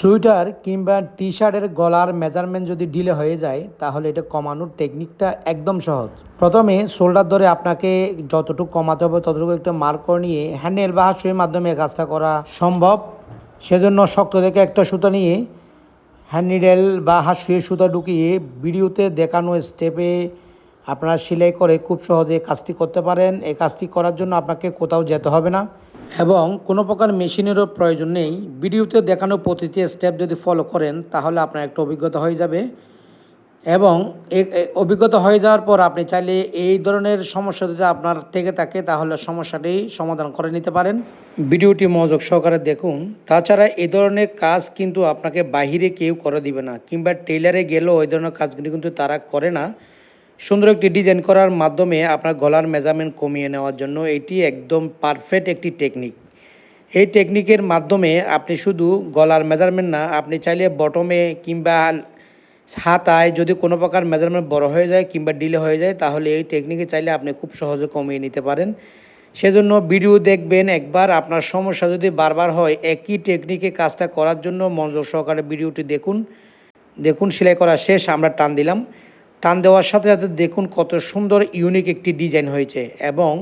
Sweater কিংবা টি শার্টের গলার মেজারমেন্ট যদি ডিলে হয়ে যায়, তাহলে এটা কমানোর টেকনিকটা একদম সহজ। প্রথমে শোল্ডার ধরে আপনাকে যতটুকু কমাতে হবে, ততটুকু একটা মার্ক করে নিয়ে হ্যান্ডেল বা হাসুয়ের মাধ্যমে কাজটা করা সম্ভব। সেজন্য শক্ত থেকে একটা সুতো নিয়ে হ্যান্ডিডেল বা হাসুয়ের সুতো ঢুকিয়ে ভিডিওতে দেখানো স্টেপে আপনারা সেলাই করে খুব সহজে কাজটি করতে পারেন। এই কাজটি করার জন্য আপনাকে কোথাও যেতে হবে না। এবং কোনো প্রকার মেশিনেরও প্রয়োজন নেই। ভিডিওতে দেখানো প্রতিটি স্টেপ যদি ফলো করেন, তাহলে আপনার একটা অভিজ্ঞতা হয়ে যাবে। এবং অভিজ্ঞতা হয়ে যাওয়ার পর আপনি চাইলে এই ধরনের সমস্যা যদি আপনার থেকে থাকে, তাহলে সমস্যাটি সমাধান করে নিতে পারেন। ভিডিওটি মনোযোগ সহকারে দেখুন। তাছাড়া এই ধরনের কাজ কিন্তু আপনাকে বাহিরে কেউ করে দিবে না, কিংবা টেলারে গেলেও ওই ধরনের কাজগুলি কিন্তু তারা করে না। সুন্দর একটি ডিজাইন করার মাধ্যমে আপনার গলার মেজারমেন্ট কমিয়ে নেওয়ার জন্য এটি একদম পারফেক্ট একটি টেকনিক। এই টেকনিকের মাধ্যমে আপনি শুধু গলার মেজারমেন্ট না, আপনি চাইলে বটমে কিংবা হাতায় যদি কোনো প্রকার মেজারমেন্ট বড় হয়ে যায় কিংবা ডিলে হয়ে যায়, তাহলে এই টেকনিকে চাইলে আপনি খুব সহজে কমিয়ে নিতে পারেন। সেজন্য ভিডিও দেখবেন, একবার আপনার সমস্যা যদি বারবার হয়, একই টেকনিকে কাজটা করার জন্য মনোযোগ সহকারে ভিডিওটি দেখুন। দেখুন, সেলাই করা শেষ, আমরা টান দিলাম। টান দেওয়ার সাথে সাথে দেখুন কত সুন্দর ইউনিক একটি ডিজাইন হয়েছে এবং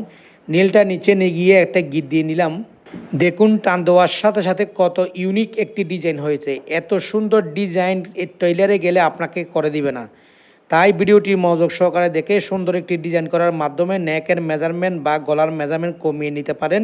নীলটা নিচে নিয়ে গিয়ে একটা গিট দিয়ে নিলাম। দেখুন টান দেওয়ার সাথে সাথে কত ইউনিক একটি ডিজাইন হয়েছে। এত সুন্দর ডিজাইন এই ট্রেলারে গেলে আপনাকে করে দিবে না। তাই ভিডিওটি মনোযোগ সহকারে দেখে সুন্দর একটি ডিজাইন করার মাধ্যমে নেকের মেজারমেন্ট বা গলার মেজারমেন্ট কমিয়ে নিতে পারেন।